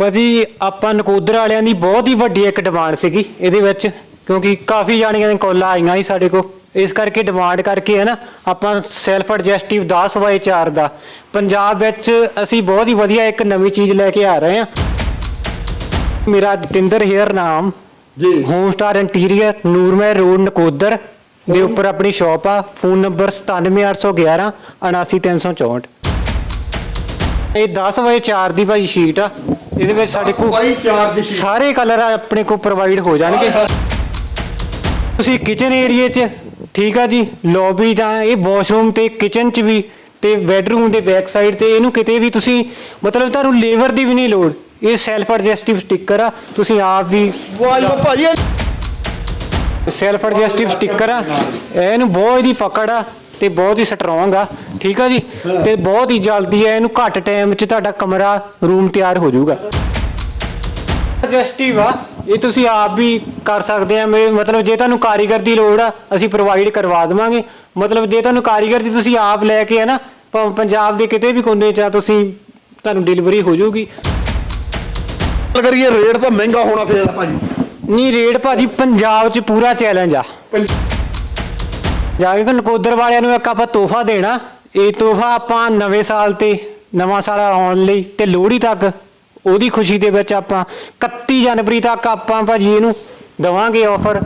ਭਾਜੀ ਆਪਾਂ ਨਕੋਦਰ ਵਾਲਿਆਂ ਦੀ ਬਹੁਤ ਹੀ ਵੱਡੀ ਇੱਕ ਡਿਮਾਂਡ ਸੀਗੀ ਇਹਦੇ ਵਿੱਚ ਕਿਉਂਕਿ ਕਾਫੀ ਜਾਣੀਆਂ ਦੀਆਂ ਕਾਲਾਂ ਆਈਆਂ ਸੀ ਸਾਡੇ ਕੋਲ। ਇਸ ਕਰਕੇ ਡਿਮਾਂਡ ਕਰਕੇ ਹੈ ਨਾ ਆਪਾਂ ਸੈਲਫ ਐਡਜਸਟਿਵ 10 ਬਾਏ 4 ਦਾ। ਪੰਜਾਬ ਵਿੱਚ ਅਸੀਂ ਬਹੁਤ ਹੀ ਵਧੀਆ ਇੱਕ ਨਵੀਂ ਚੀਜ਼ ਲੈ ਕੇ ਆ ਰਹੇ ਹਾਂ। ਮੇਰਾ ਜਤਿੰਦਰ ਹੇਅਰ ਨਾਮ। ਜੀ। Home star interior Nurmahal road Nakodar. ਦੇ ਉੱਪਰ ਆਪਣੀ ਸ਼ਾਪ ਆ ਫੋਨ ਨੰਬਰ 97811 79364 ਇਹ 10 ਬਾਏ 4 ਦੀ ਭਾਈ ਸ਼ੀਟ ਆ। ਇਹਦੇ ਵਿੱਚ ਸਾਡੇ ਕੋਲ ਬਾਈ ਚਾਰ ਦੀ ਸ਼ੀਟ ਸਾਰੇ ਕਲਰ ਆਪਣੇ ਕੋਲ ਪ੍ਰੋਵਾਈਡ ਹੋ ਜਾਣਗੇ। ਤੁਸੀਂ ਕਿਚਨ ਏਰੀਏ 'ਚ ਠੀਕ ਆ ਜੀ ਲੌਬੀ ਜਾਂ ਇਹ ਵਾਸ਼ਰੂਮ ਤੇ ਕਿਚਨ 'ਚ ਵੀ ਤੇ ਬੈਡਰੂਮ ਦੇ ਬੈਕ ਸਾਈਡ ਤੇ ਇਹਨੂੰ ਕਿਤੇ ਵੀ ਤੁਸੀਂ ਮਤਲਬ ਤੁਹਾਨੂੰ ਲੇਬਰ ਦੀ ਵੀ ਨਹੀਂ ਲੋੜ। ਇਹ ਸੈਲਫ ਐਡਜਸਟਿਵ ਸਟicker ਆ ਤੁਸੀਂ ਆਪ ਵੀ ਜੀ ਭਾਜੀ। ਸੈਲਫ ਐਡਜਸਟਿਵ ਸਟicker ਆ। ਇਹਨੂੰ ਬਹੁਤ ਹੀ ਪਕੜ ਆ। ਤੇ ਬਹੁਤ ਹੀ ਸਟਰੋਂਗ ਆ ਠੀਕ ਆ ਜੀ? ਤੇ ਬਹੁਤ ਹੀ ਜਲਦੀ ਹੈ ਇਹਨੂੰ ਘੱਟ ਟਾਈਮ 'ਚ ਤੁਹਾਡਾ ਕਮਰਾ ਰੂਮ ਤਿਆਰ ਹੋ ਜਾਊਗਾ। ਐਡਜਸਟਿਵ ਆ ਇਹ ਤੁਸੀਂ ਆਪ ਵੀ ਕਰ ਸਕਦੇ ਆ ਮੇ- ਮਤਲਬ ਜੇ ਤੁਹਾਨੂੰ ਕਾਰੀਗਰ ਦੀ ਲੋੜ ਆ ਅਸੀਂ ਪ੍ਰੋਵਾਈਡ ਕਰਵਾ ਦੇਵਾਂਗੇ। ਮਤਲਬ ਜੇ ਤੁਹਾਨੂੰ ਕਾਰੀਗਰ ਦੀ ਤੁਸੀਂ ਆਪ ਲੈ ਕੇ ਹੈ ਨਾ ਭਾਵੇਂ ਪੰਜਾਬ ਦੇ ਕਿਤੇ ਵੀ ਕੋਨੇ 'ਚ ਆ ਤੁਸੀਂ ਤੁਹਾਨੂੰ ਡਿਲੀਵਰੀ ਹੋ ਜਾਊਗੀ। ਗੱਲ ਕਰੀਏ ਰੇਟ ਤਾਂ ਮਹਿੰਗਾ ਹੋਣਾ ਫੇਰ ਭਾਜੀ। ਨਹੀਂ ਰੇਟ ਭਾਜੀ ਪੰਜਾਬ 'ਚ ਪੂਰਾ ਚੈਲੰਜ ਆ। ਜਾ ਕੇ ਨਕੋਦਰ ਵਾਲਿਆਂ ਨੂੰ ਇੱਕ ਆਪਾਂ ਤੋਹਫਾ ਦੇਣਾ। ਇਹ ਤੋਹਫਾ ਆਪਾਂ ਨਵੇਂ ਸਾਲ ਤੇ ਨਵਾਂ ਸਾਲ ਆਉਣ ਲਈ ਤੇ ਲੋਹੜੀ ਤੱਕ ਉਹਦੀ ਖੁਸ਼ੀ ਦੇ ਵਿੱਚ ਆਪਾਂ 31 ਜਨਵਰੀ ਤੱਕ ਆਪਾਂ ਭਾਜੀ ਇਹਨੂੰ ਦਵਾਂਗੇ ਆਫਰ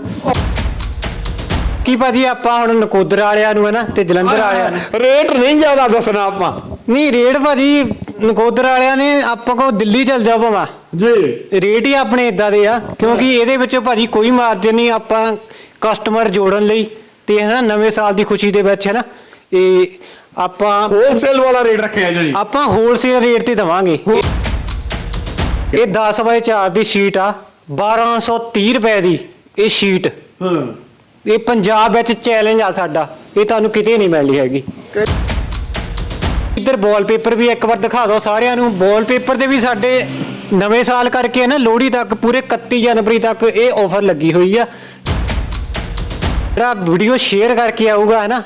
ਕੀ ਭਾਜੀ ਆਪਾਂ ਹੁਣ ਨਕੋਦਰ ਵਾਲਿਆਂ ਨੂੰ ਹੈ ਨਾ ਤੇ ਜਲੰਧਰ ਵਾਲਿਆਂ ਨੂੰ। ਰੇਟ ਨਹੀਂ ਜ਼ਿਆਦਾ ਦੱਸਣਾ ਆਪਾਂ। ਨਹੀਂ ਰੇਟ ਭਾਜੀ ਨਕੋਦਰ ਵਾਲਿਆਂ ਨੇ ਆਪਾਂ ਕੋ ਦਿੱਲੀ ਚਲ ਜਾਓ ਭਾਵੇਂ। ਜੀ। ਰੇਟ ਹੀ ਆਪਣੇ ਇਦਾਂ ਦੇ ਆ ਕਿਉਂਕਿ ਇਹਦੇ ਵਿੱਚੋਂ ਭਾਜੀ ਕੋਈ ਮਾਰਜਨ ਨਹੀਂ ਆਪਾਂ ਕਸਟਮਰ ਜੋੜਨ ਲਈ। ਤੇ ਹੈ ਨਾ? ਨਵੇਂ ਸਾਲ ਦੀ ਖੁਸ਼ੀ ਦੇ ਵਿੱਚ ਹੈ ਨਾ? ਇਹ ਆਪਾਂ ਹੋਲਸੇਲ ਵਾਲਾ ਰੇਟ ਰੱਖਿਆ ਜੀ ਆਪਾਂ ਹੋਲਸੇਲ ਰੇਟ ਤੇ ਦਵਾਂਗੇ। ਇਹ 10 ਬਾਏ 4 ਦੀ ਸ਼ੀਟ ਆ 1230 ਰੁਪਏ ਦੀ ਇਹ ਸ਼ੀਟ ਹਾਂ। ਇਹ ਪੰਜਾਬ ਵਿੱਚ ਚੈਲੰਜ ਆ ਸਾਡਾ। ਇਹ ਤੁਹਾਨੂੰ ਕਿਤੇ ਨਹੀਂ ਮਿਲਣੀ ਹੈਗੀ। ਇੱਧਰ ਵਾਲਪੇਪਰ ਵੀ ਇੱਕ ਵਾਰ ਦਿਖਾ ਦਿਓ ਸਾਰਿਆਂ ਨੂੰ। ਵਾਲਪੇਪਰ ਦੇ ਵੀ ਸਾਡੇ ਨਵੇਂ ਸਾਲ ਕਰਕੇ ਨਾ ਲੋਹੜੀ ਤੱਕ ਪੂਰੇ 31 ਜਨਵਰੀ ਤੱਕ ਇਹ ਆਫਰ ਲੱਗੀ ਹੋਈ ਆ। ਜਿਹੜਾ ਵੀਡੀਓ ਸ਼ੇਅਰ ਕਰਕੇ ਆਊਗਾ ਹੈ ਨਾ?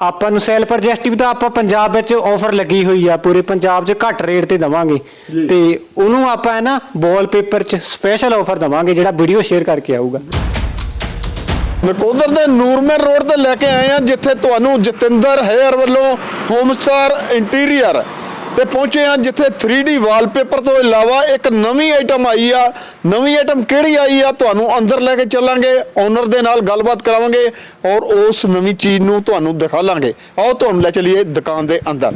ਆਪਾਂ ਨੂੰ ਸੈਲ ਪ੍ਰੋਜੈਕਟਿਵ ਦਾ ਆਪਾਂ ਪੰਜਾਬ ਵਿੱਚ ਆਫਰ ਲੱਗੀ ਹੋਈ ਆ ਪੂਰੇ ਪੰਜਾਬ 'ਚ ਘੱਟ ਰੇਟ ਤੇ ਦਵਾਂਗੇ। ਤੇ ਉਹਨੂੰ ਆਪਾਂ ਹੈ ਨਾ ਵਾਲਪੇਪਰ 'ਚ ਸਪੈਸ਼ਲ ਆਫਰ ਦਵਾਂਗੇ ਜਿਹੜਾ ਵੀਡੀਓ ਸ਼ੇਅਰ ਕਰਕੇ ਆਊਗਾ। ਨਕੋਦਰ ਦੇ ਨੂਰਮਹਿਰ ਰੋਡ ਤੇ ਲੈ ਕੇ ਆਏ ਆ ਜਿੱਥੇ ਤੁਹਾਨੂੰ ਜਤਿੰਦਰ ਹੈਅਰ ਵੱਲੋਂ ਹੋਮ ਸਟਾਰ ਇੰਟੀਰੀਅਰ ਤੇ ਪਹੁੰਚੇ ਆ ਜਿੱਥੇ 3D ਵਾਲਪੇਪਰ ਤੋਂ ਇਲਾਵਾ ਇੱਕ ਨਵੀਂ ਆਈਟਮ ਆਈ ਆ। ਨਵੀਂ ਆਈਟਮ ਕਿਹੜੀ ਆਈ ਆ? ਤੁਹਾਨੂੰ ਅੰਦਰ ਲੈ ਕੇ ਚੱਲਾਂਗੇ ਓਨਰ ਦੇ ਨਾਲ ਗੱਲਬਾਤ ਕਰਾਵਾਂਗੇ ਔਰ ਉਸ ਨਵੀਂ ਚੀਜ਼ ਨੂੰ ਤੁਹਾਨੂੰ ਦਿਖਾ ਦਿਖਾਵਾਂਗੇ ਆਓ, ਤੁਹਾਨੂੰ ਲੈ ਚਲੀਏ ਦੁਕਾਨ ਦੇ ਅੰਦਰ।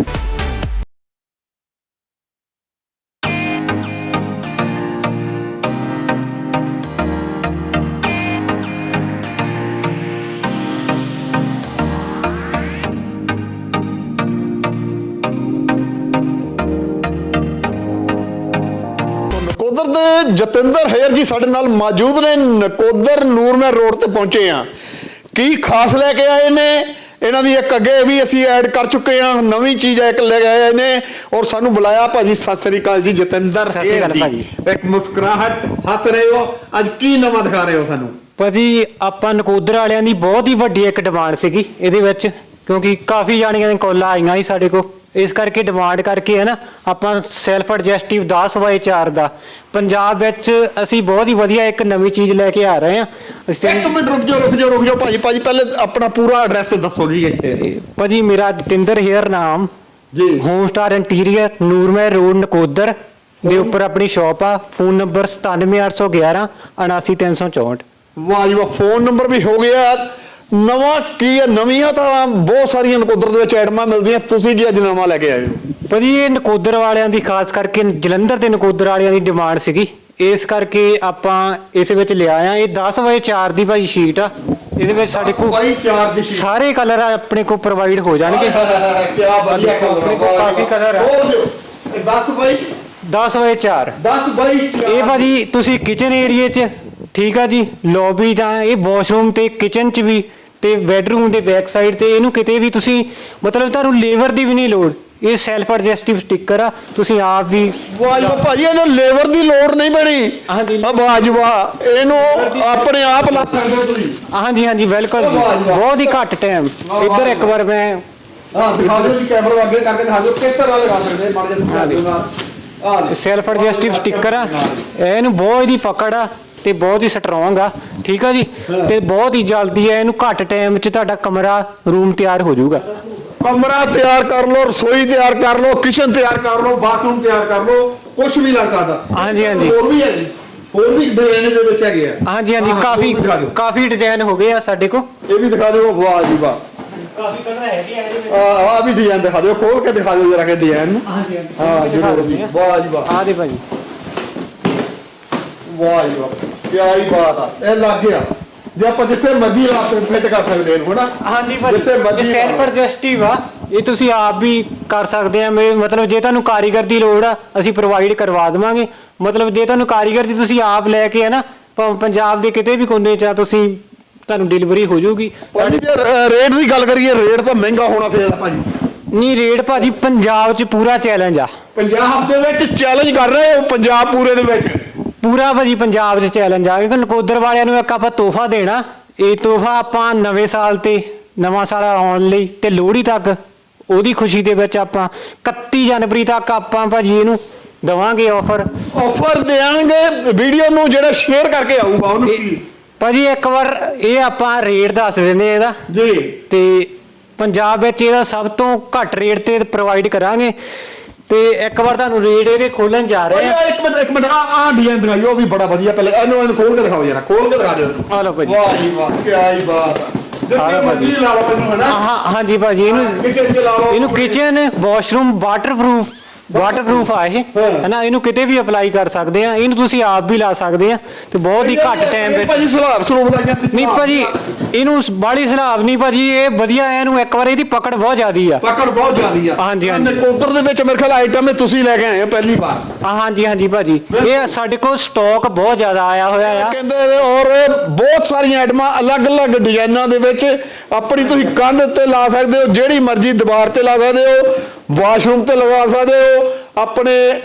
ਜਤਿੰਦਰ ਹੈਰ ਜੀ ਸਾਡੇ ਨਾਲ ਮੌਜੂਦ ਨੇ। ਨਕੋਦਰ ਨੂਰਮਹਿਰ ਰੋਡ ਤੇ ਪਹੁੰਚੇ ਆ ਕੀ ਖਾਸ ਲੈ ਕੇ ਆਏ ਨੇ? ਇਹਨਾਂ ਦੀ ਇੱਕ ਅੱਗੇ ਵੀ ਅਸੀਂ ਐਡ ਕਰ ਚੁੱਕੇ ਆ ਨਵੀਂ ਚੀਜ਼ ਇੱਕ ਲੈ ਆਏ ਨੇ। ਔਰ ਸਾਨੂੰ ਬੁਲਾਇਆ ਭਾਜੀ ਸਤਿ ਸ੍ਰੀ ਅਕਾਲ ਜੀ ਜਤਿੰਦਰ ਸਤਿ ਸ੍ਰੀ ਅਕਾਲ ਹੈਰ ਭਾਜੀ। ਇੱਕ ਮੁਸਕਰਾਹਟ ਹੱਸ ਰਹੇ ਹੋ। ਅੱਜ ਕੀ ਨਵਾਂ ਦਿਖਾ ਰਹੇ ਹੋ ਸਾਨੂੰ? ਭਾਜੀ ਆਪਾਂ ਨਕੋਦਰ ਵਾਲਿਆਂ ਦੀ ਬਹੁਤ ਹੀ ਵੱਡੀ ਇੱਕ ਡਿਮਾਂਡ ਸੀਗੀ ਇਹਦੇ ਵਿੱਚ। ਕਿਉਂਕਿ ਕਾਫੀ ਜਾਣੀਆਂ ਦੀਆਂ ਕਾਲਾਂ ਆਈਆਂ ਸੀ ਸਾਡੇ ਕੋਲ। ਇਸ ਕਰਕੇ ਡਿਮਾਂਡ ਕਰਕੇ ਹੈ ਨਾ ਆਪਾਂ ਸੈਲਫ ਐਡਜਸਟਿਵ 10 ਬਾਏ 4 ਦਾ। ਪੰਜਾਬ ਵਿੱਚ ਅਸੀਂ ਬਹੁਤ ਹੀ ਵਧੀਆ ਇੱਕ ਨਵੀਂ ਚੀਜ਼ ਲੈ ਕੇ ਆ ਰਹੇ ਹਾਂ। ਅਸੀਂ ਇੱਕ ਮਿੰਟ ਰੁਕ ਜਾਓ ਰੁਕ ਜਾਓ ਰੁਕ ਜਾਓ ਭਾਜੀ ਭਾਜੀ ਪਹਿਲੇ ਆਪਣਾ ਪੂਰਾ ਐਡਰੈਸ ਦੱਸੋ ਜੀ ਇੱਥੇ। ਭਾਜੀ ਮੇਰਾ ਜਤਿੰਦਰ ਹੇਅਰ ਨਾਮ। ਜੀ। Home star interior Nurmahal road Nakodar. ਦੇ ਉੱਪਰ ਆਪਣੀ ਸ਼ਾਪ ਆ ਫੋਨ ਨੰਬਰ 97811 79364 ਵਾਹ ਜੀ ਵਾਹ ਫੋਨ ਨੰਬਰ ਵੀ ਹੋ ਗਿਆ। ਨਵਾਂ ਕੀ ਹੈ? ਨਵੀਆਂ ਤਾਂ ਬਹੁਤ ਸਾਰੀਆਂ ਨਕੋਦਰ ਦੇ ਵਿੱਚ ਐਡਮਾਂ ਮਿਲਦੀਆਂ। ਤੁਸੀਂ ਕੀ ਅੱਜ ਨਵਾਂ ਲੈ ਕੇ ਆਏ ਹੋ? ਭਾਜੀ ਇਹ ਨਕੋਦਰ ਵਾਲਿਆਂ ਦੀ ਖਾਸ ਕਰਕੇ ਜਲੰਧਰ ਤੇ ਨਕੋਦਰ ਵਾਲਿਆਂ ਦੀ ਡਿਮਾਂਡ ਸੀਗੀ। ਇਸ ਕਰਕੇ ਆਪਾਂ ਇਸ ਵਿੱਚ ਲਿਆ ਆ। ਇਹ 10 ਬਾਏ 4 ਦੀ ਭਾਈ ਸ਼ੀਟ ਆ। ਇਹਦੇ ਵਿੱਚ ਸਾਡੇ ਕੋਲ ਬਾਈ ਚਾਰ ਦੀ ਸਾਰੇ ਕਲਰ ਆਪਣੇ ਕੋਲ ਪ੍ਰੋਵਾਈਡ ਹੋ ਜਾਣਗੇ। ਕੀ ਵਧੀਆ ਆਪਣੇ ਕੋਲ ਕਾਫੀ colour ਆ। ਹੋਰ ਇਹ 10 ਬਾਈ 10 ਬਾਏ 4 10 ਬਾਈ ਚਾਰ। ਇਹ ਭਾਜੀ ਤੁਸੀਂ ਕਿਚਨ ਏਰੀਏ 'ਚ ਠੀਕ ਆ ਜੀ ਲੌਬੀ ਜਾਂ ਇਹ ਵਾਸ਼ਰੂਮ ਤੇ ਕਿਚਨ 'ਚ ਵੀ ਤੇ ਬੈਡਰੂਮ ਦੇ ਬੈਕ ਸਾਈਡ ਤੇ ਇਹਨੂੰ ਕਿਤੇ ਵੀ ਤੁਸੀਂ ਮਤਲਬ ਤੁਹਾਨੂੰ ਲੇਬਰ ਦੀ ਵੀ ਨਹੀਂ ਲੋੜ। ਇਹ ਸੈਲਫ ਐਡਜਸਟਿਵ ਸਟicker ਆ ਤੁਸੀਂ ਆਪ ਵੀ ਵਾਹ ਜੀ ਵਾਹ ਭਾਜੀ ਇਹਨੂੰ ਲੇਬਰ ਦੀ ਲੋੜ ਨਹੀਂ ਹਾਂਜੀ। ਆ ਇਹਨੂੰ ਆਪਣੇ ਆਪ ਲਾ ਸਕਦੇ ਹੋ ਤੁਸੀਂ। ਹਾਂਜੀ ਹਾਂਜੀ ਬਿਲਕੁਲ ਜੀ। ਬਹੁਤ ਹੀ ਘੱਟ ਟਾਈਮ ਇੱਧਰ ਇੱਕ ਵਾਰ ਮੈਂ ਹਾਂ ਦਿਖਾ ਦਿਓ ਜੀ ਕੈਮਰਾ ਅੱਗੇ ਕਰਕੇ ਦਿਖਾ ਦਿਓ ਕਿਸ ਤਰ੍ਹਾਂ ਲਗਾ ਸਕਦੇ ਮਾੜਾ ਜਿਹਾ ਸਮਝਾ ਦਿਓ। ਸੈਲਫ ਐਡਜਸਟਿਵ ਸਟicker ਆ। ਇਹਨੂੰ ਬਹੁਤ ਇਹਦੀ ਪਕੜ ਆ। ਤੇ ਬਹੁਤ ਹੀ ਸਟਰੋਂਗ ਆ ਠੀਕ ਆ ਜੀ? ਤੇ ਬਹੁਤ ਹੀ ਜਲਦੀ ਆ ਇਹਨੂੰ ਘੱਟ ਟਾਈਮ 'ਚ ਤੁਹਾਡਾ ਕਮਰਾ ਰੂਮ ਤਿਆਰ ਹੋ ਜਾਊਗਾ। ਕਮਰਾ ਤਿਆਰ ਕਰ ਲਓ ਰਸੋਈ ਤਿਆਰ ਕਰ ਲਓ ਕਿਚਨ ਤਿਆਰ ਕਰ ਲਓ ਬਾਥਰੂਮ ਤਿਆਰ ਕਰ ਲਓ ਕੁਝ ਵੀ ਲੱਗ ਸਕਦਾ। ਹਾਂਜੀ, ਹਾਂਜੀ। ਹੋਰ ਵੀ ਹੈ ਜੀ। ਹੋਰ ਵੀ ਡਿਜ਼ਾਈਨ ਦੇ ਵਿੱਚ ਹੈਗੇ ਆ। ਹਾਂਜੀ ਹਾਂਜੀ ਹਾਂ, ਕਾਫੀ। ਕਾਫੀ ਡਿਜ਼ਾਈਨ ਹੋ ਗਏ ਆ ਸਾਡੇ ਕੋਲ। ਇਹ ਵੀ ਦਿਖਾ ਦਿਓ ਵਾਹ ਜੀ ਵਾਹ। ਕਾਫੀ ਕਲਰ ਹੈਗੇ ਆ ਆ ਆ ਵੀ ਡਿਜ਼ਾਈਨ ਦਿਖਾ ਦਿਓ ਖੋਲ ਕੇ ਦਿਖਾ ਦਿਓ ਜਰਾ ਕਿ ਡਿਜ਼ਾਈਨ ਹਾਂਜੀ ਹਾਂ ਜਰੂਰ ਜੀ ਵਾਹ ਜੀ ਵਾਹ। ਆ ਦੇ ਭਾਜੀ। ਵਾਹ ਜੀ ਵਾਹ। ਕੀ ਹੀ ਬਾਤ ਆ। ਇਹ ਲੱਗ ਗਿਆ। ਜੇ ਆਪਾਂ ਜਿੱਥੇ ਮਰਜ਼ੀ ਲਾ ਕੇ ਫਿੱਟ ਕਰ ਸਕਦੇ ਇਹਨੂੰ ਹਨਾ? ਹਾਂਜੀ ਜਿੱਥੇ ਭਾਜੀ ਮਰਜ਼ੀ ਇਹ ਸੈਲਫ। ਐਡਜਸਟਿਵ ਆ। ਇਹ ਤੁਸੀਂ ਆਪ ਵੀ ਕਰ ਸਕਦੇ ਆ। ਮੇ- ਮਤਲਬ ਜੇ ਤੁਹਾਨੂੰ ਕਾਰੀਗਰ ਦੀ ਲੋੜ ਆ ਅਸੀਂ ਪ੍ਰੋਵਾਈਡ ਕਰਵਾ ਦੇਵਾਂਗੇ। ਮਤਲਬ ਜੇ ਤੁਹਾਨੂੰ ਕਾਰੀਗਰ ਦੀ ਤੁਸੀਂ ਆਪ ਲੈ ਕੇ ਆ ਨਾ ਭਾਵੇਂ ਪੰਜਾਬ ਦੇ ਕਿਤੇ ਵੀ ਕੋਨੇ 'ਚ ਆ ਤੁਸੀਂ ਤੁਹਾਨੂੰ ਡਿਲੀਵਰੀ ਹੋ ਜਾਊਗੀ। ਭਾਜੀ ਜੇ ਰੇਟ ਦੀ ਗੱਲ ਕਰੀਏ ਰੇਟ ਤਾਂ ਮਹਿੰਗਾ ਹੋਣਾ ਫੇਰ ਭਾਜੀ। ਨਹੀਂ ਰੇਟ ਭਾਜੀ ਪੰਜਾਬ 'ਚ ਪੂਰਾ ਚੈਲੰਜ ਆ। ਪੰਜਾਬ ਦੇ ਵਿੱਚ ਚੈਲੰਜ ਕਰ ਰਹੇ ਹੋ ਪੰਜਾਬ ਪੂਰੇ ਦੇ ਵਿੱਚ? ਪੂਰਾ ਭਾਜੀ ਪੰਜਾਬ 'ਚ ਚੈਲੰਜ ਆ ਕਿਉਂਕਿ ਨਕੋਦਰ ਵਾਲਿਆਂ ਨੂੰ ਇੱਕ ਆਪਾਂ ਤੋਹਫਾ ਦੇਣਾ। ਇਹ ਤੋਹਫਾ ਆਪਾਂ ਨਵੇਂ ਸਾਲ ਤੇ ਨਵਾਂ ਸਾਲ ਆਉਣ ਲਈ ਤੇ ਲੋਹੜੀ ਤੱਕ ਉਹਦੀ ਖੁਸ਼ੀ ਦੇ ਵਿੱਚ ਆਪਾਂ 31 ਜਨਵਰੀ ਤੱਕ ਆਪਾਂ ਭਾਜੀ ਇਹਨੂੰ ਦਵਾਂਗੇ ਆਫਰ ਆਫਰ ਦੇਣਗੇ ਵੀਡੀਓ ਨੂੰ ਜਿਹੜਾ ਸ਼ੇਅਰ ਕਰਕੇ ਆਊਗਾ ਉਹਨੂੰ ਭਾਜੀ ਇੱਕ ਵਾਰ ਇਹ ਆਪਾਂ ਰੇਟ ਦੱਸ ਦਿੰਦੇ ਆ ਇਹਦਾ। ਜੀ। ਤੇ ਪੰਜਾਬ ਵਿੱਚ ਇਹਦਾ ਸਭ ਤੋਂ ਘੱਟ ਰੇਟ ਤੇ ਪ੍ਰੋਵਾਈਡ ਕਰਾਂਗੇ। ਤੇ ਇੱਕ ਵਾਰ ਤੁਹਾਨੂੰ ਰੇਟ ਇਹਦੇ ਖੋਲਣ ਜਾ ਰਹੇ ਆ। ਯਾਰ ਇੱਕ ਮਿੰਟ ਇੱਕ ਮਿੰਟ ਆ ਆ ਡਿਜ਼ਾਈਨ ਦਿਖਾਈਓ ਉਹ ਵੀ ਬੜਾ ਵਧੀਆ ਪਹਿਲੇ ਇਹਨੂੰ ਇਹਨੂੰ ਖੋਲ ਕੇ ਦਿਖਾਓ ਜਰਾ ਖੋਲ ਕੇ ਦਿਖਾ ਦਿਓ ਇਹਨੂੰ। ਆ ਲਓ ਭਾਜੀ। ਵਾਹ ਜੀ ਵਾਹ ਕੀ ਹੀ ਬਾਤ ਜਿੱਥੇ ਲਓ ਮਰਜ਼ੀ ਭਾਜੀ। ਲਾ ਲਓ ਇਹਨੂੰ ਹਨਾ ਹਾਂ ਹਾਂਜੀ ਭਾਜੀ ਇਹਨੂੰ ਕਿਚਨ ਚ ਲਾ ਲਓ। ਇਹਨੂੰ ਕਿਚਨ ਵਾਸ਼ਰੂਮ ਵਾਟਰਪ੍ਰੂਫ ਵਾਟਰਪ੍ਰੂਫ ਆ ਇਹ। ਹਨਾ ਇਹਨੂੰ ਕਿਤੇ ਵੀ ਅਪਲਾਈ ਕਰ ਸਕਦੇ ਆ। ਇਹਨੂੰ ਤੁਸੀਂ ਆਪ ਵੀ ਲਾ ਸਕਦੇ ਆ ਤੇ ਬਹੁਤ ਹੀ ਘੱਟ ਟਾਈਮ ਵਿੱਚ ਭਾਜੀ ਸਲਾਬ ਸਲੂਬ ਲਾਈਆਂ ਦੀ ਨਹੀਂ। ਭਾਜੀ ਇਹਨੂੰ ਬਾੜੀ ਸਲਾਬ ਨਹੀਂ ਭਾਜੀ ਇਹ ਵਧੀਆ ਹੈ, ਇਹਨੂੰ ਇੱਕ ਵਾਰ ਇਹਦੀ ਪਕੜ ਬਹੁਤ ਜ਼ਿਆਦੀ ਆ। ਪਕੜ ਬਹੁਤ ਜ਼ਿਆਦੀ ਆ। ਹਾਂਜੀ, ਹਾਂਜੀ। ਨਕੋਦਰ ਦੇ ਵਿੱਚ ਮੇਰੇ ਖਿਆਲ ਆਈਟਮ ਇਹ ਤੁਸੀਂ ਲੈ ਕੇ ਆਏ ਹੋ ਪਹਿਲੀ ਵਾਰ। ਹਾਂਜੀ ਹਾਂਜੀ ਭਾਜੀ। ਇਹ ਸਾਡੇ ਕੋਲ ਸਟਾਕ ਬਹੁਤ ਜ਼ਿਆਦਾ ਆਇਆ ਹੋਇਆ ਆ। ਕਹਿੰਦੇ ਔਰ ਬਹੁਤ ਸਾਰੀਆਂ ਆਈਟਮਾਂ ਅਲੱਗ-ਅਲੱਗ ਡਿਜ਼ਾਈਨਾਂ ਦੇ ਵਿੱਚ ਆਪਣੀ ਤੁਸੀਂ ਕੰਧ ਤੇ ਲਾ ਸਕਦੇ ਹੋ ਜਿਹੜੀ ਮਰਜ਼ੀ ਦੀਵਾਰ ਤੇ ਲਾ ਸਕਦੇ ਹੋ। ਵਾਸ਼ਰੂਮ ਤੇ ਲਗਾ ਸਕਦੇ ਹੋ ਆਪਣੇ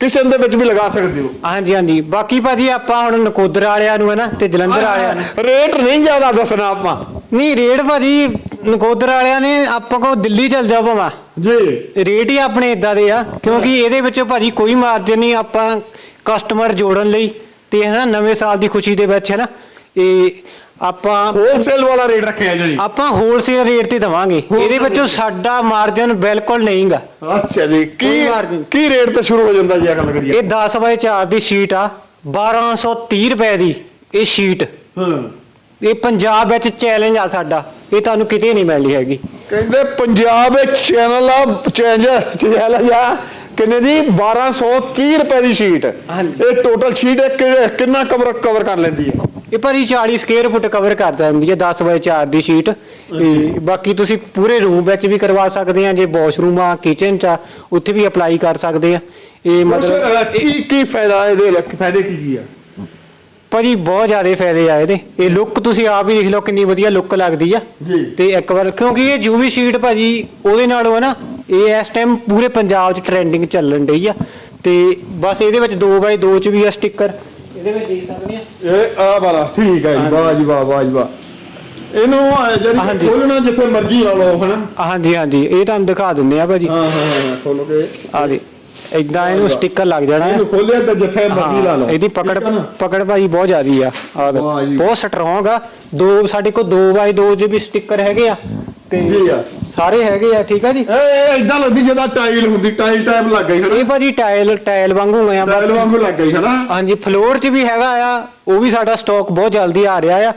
ਕਿਚਨ ਦੇ ਵਿੱਚ ਵੀ ਲਗਾ ਸਕਦੇ ਹੋ। ਹਾਂਜੀ ਹਾਂਜੀ। ਬਾਕੀ ਭਾਜੀ ਆਪਾਂ ਹੁਣ ਨਕੋਦਰ ਵਾਲਿਆਂ ਨੂੰ ਹੈ ਨਾ ਤੇ ਜਲੰਧਰ ਵਾਲਿਆਂ ਨੂੰ। ਰੇਟ ਨਹੀਂ ਜ਼ਿਆਦਾ ਦੱਸਣਾ ਆਪਾਂ। ਨਹੀਂ ਰੇਟ ਭਾਜੀ ਨਕੋਦਰ ਵਾਲਿਆਂ ਨੇ ਆਪਾਂ ਕੋ ਦਿੱਲੀ ਚਲ ਜਾ ਭਾਵਾਂ। ਜੀ। ਰੇਟ ਹੀ ਆਪਣੇ ਇਦਾਂ ਦੇ ਆ ਕਿਉਂਕਿ ਇਹਦੇ ਵਿੱਚ ਭਾਜੀ ਕੋਈ ਮਾਰਜਨ ਨਹੀਂ ਆਪਾਂ ਕਸਟਮਰ ਜੋੜਨ ਲਈ ਤੇ ਹੈ ਨਾ ਨਵੇਂ ਸਾਲ ਦੀ ਖੁਸ਼ੀ ਦੇ ਵਿੱਚ ਹੈ ਨਾ ਇਹ ਆਪਾਂ ਹੋਲਸੇਲ ਵਾਲਾ ਰੇਟ ਰੱਖਿਆ ਜੀ। ਆਪਾਂ ਹੋਲਸੇਲ ਰੇਟ ਤੇ ਦਵਾਂਗੇ। ਇਹਦੇ ਵਿੱਚੋਂ ਸਾਡਾ ਮਾਰਜਨ ਬਿਲਕੁਲ ਨਹੀਂਗਾ। ਅੱਛਾ ਜੀ ਕੀ। ਕੀ ਰੇਟ ਤੇ ਸ਼ੁਰੂ ਹੋ ਜਾਂਦਾ ਜੀ ਇਹ ਗੱਲ ਕਰੀਏ? ਇਹ 10 ਬਾਏ 4 ਦੀ ਸ਼ੀਟ ਆ 1230 ਰੁਪਏ ਦੀ ਇਹ ਸ਼ੀਟ ਹਾਂ। ਇਹ ਪੰਜਾਬ ਵਿੱਚ ਚੈਲੰਜ ਆ ਸਾਡਾ ਇਹ ਤੁਹਾਨੂੰ ਕਿਤੇ ਨਹੀਂ ਮਿਲਣੀ ਹੈਗੀ। ਕਹਿੰਦੇ ਪੰਜਾਬ ਵਿੱਚ ਚੈਨਲ ਆ ਚੇਂਜ ਚੈਨਲ ਆ ਕਿੰਨੇ ਦੀ? 1230 ਰੁਪਏ ਦੀ ਸ਼ੀਟ। ਇਹ ਟੋਟਲ ਸ਼ੀਟ ਕਿੰਨਾ ਕਵਰ ਕਵਰ ਕਰ ਲੈਂਦੀ ਹੈ? ਇਹ ਭਾਜੀ 40 ਸਕੁਅਰ ਫੁੱਟ ਕਵਰ ਕਰ ਜਾਂਦੀ ਹੈ 10 ਬਾਏ 4 ਦੀ ਸ਼ੀਟ ਬਾਕੀ ਤੁਸੀਂ ਪੂਰੇ ਰੂਮ ਵਿੱਚ ਵੀ ਕਰਵਾ ਸਕਦੇ ਆ ਜੇ ਵਾਸ਼ਰੂਮ ਆ ਕਿਚਨ ਚ ਆ ਉੱਥੇ ਵੀ ਅਪਲਾਈ ਕਰ ਸਕਦੇ ਆ ਇਹ ਮਤਲਬ ਮਤਲਬ ਕੀ ਕੀ ਫਾਇਦਾ ਇਹਦੇ ਲੱਖ ਫਾਇਦੇ ਕੀ ਕੀ ਆ? ਭਾਜੀ ਬਹੁਤ ਜ਼ਿਆਦਾ ਫਾਇਦੇ ਆ ਇਹਦੇ। ਇਹ ਲੁੱਕ ਤੁਸੀਂ ਆਪ ਹੀ ਦੇਖ ਲਓ ਕਿੰਨੀ ਵਧੀਆ ਲੁੱਕ ਲੱਗਦੀ ਆ। ਜੀ। ਤੇ ਇੱਕ ਵਾਰ ਕਿਉਂਕਿ ਇਹ ਯੂਵੀ ਸ਼ੀਟ ਭਾਜੀ ਉਹਦੇ ਨਾਲੋਂ ਹੈ ਨਾ ਇਹ ਇਸ ਟਾਈਮ ਪੂਰੇ ਪੰਜਾਬ 'ਚ ਟ੍ਰੈਂਡਿੰਗ ਚੱਲਣ ਡਈ ਆ। ਤੇ ਬਸ ਇਹਦੇ ਵਿੱਚ 2x2 ਚ ਵੀ ਆ ਸਟicker ਇਹਦੇ ਵਿੱਚ ਦੇਖ ਸਕਦੇ ਆ। ਇਹ ਆ ਵਾਲਾ ਠੀਕ ਹੈ ਜੀ ਵਾਹ ਜੀ ਵਾਹ ਵਾਹ ਜੀ ਵਾਹ। ਇਹਨੂੰ ਕਿ ਹਾਂਜੀ। ਖੋਲਣਾ ਜਿੱਥੇ ਮਰਜ਼ੀ ਲਾ ਲਓ ਹਨਾ? ਹਾਂਜੀ ਹਾਂਜੀ ਇਹ ਤੁਹਾਨੂੰ ਦਿਖਾ ਦਿੰਦੇ ਆ ਭਾਜੀ। ਹਾਂ ਹਾਂ ਹਾਂ ਖੋਲੋ ਕੇ। ਆ ਜੀ ਇਦਾਂ ਇਹਨੂੰ ਸਟicker ਲੱਗ ਜਾਣਾ। ਹੈ ਇਹਨੂੰ ਖੋਲਿਆ ਤਾਂ ਜਿੱਥੇ ਮਰਜ਼ੀ ਲਾ ਲਓ। ਇਹਦੀ ਪਕੜ ਠੀਕ ਆ ਨਾ? ਪਕੜ ਭਾਜੀ ਬਹੁਤ ਜ਼ਿਆਦੀ ਆ। ਆ ਲਓ। ਵਾਹ ਜੀ। ਬਹੁਤ ਸਟਰੋਂਗ ਆ। ਦੋ ਸਾਡੇ ਕੋਲ 2x2 ਦੇ ਵੀ ਸਟicker ਹੈਗੇ ਆ। ਤੇ ਜੀ ਆ। ਸਾਰੇ ਹੈਗੇ ਆ ਠੀਕ ਆ ਜੀ? ਇਹ ਇਦਾਂ ਲੱਗਦੀ ਜਿੱਦਾਂ ਟਾਈਲ ਹੁੰਦੀ ਟਾਈਲ ਟਾਈਪ ਲੱਗ ਗਈ ਹਨਾ? ਇਹ ਭਾਜੀ ਟਾਇਲ ਟਾਇਲ ਵਾਂਗੂ ਆ ਟਾਈਲ ਵਾਂਗੂ ਲੱਗ ਗਈ ਹਨਾ? ਹਾਂਜੀ ਫਲੋਰ 'ਚ ਵੀ ਹੈਗਾ ਆ ਉਹ ਵੀ ਸਾਡਾ ਸਟਾਕ ਬਹੁਤ ਜਲਦੀ ਆ ਰਿਹਾ ਆ।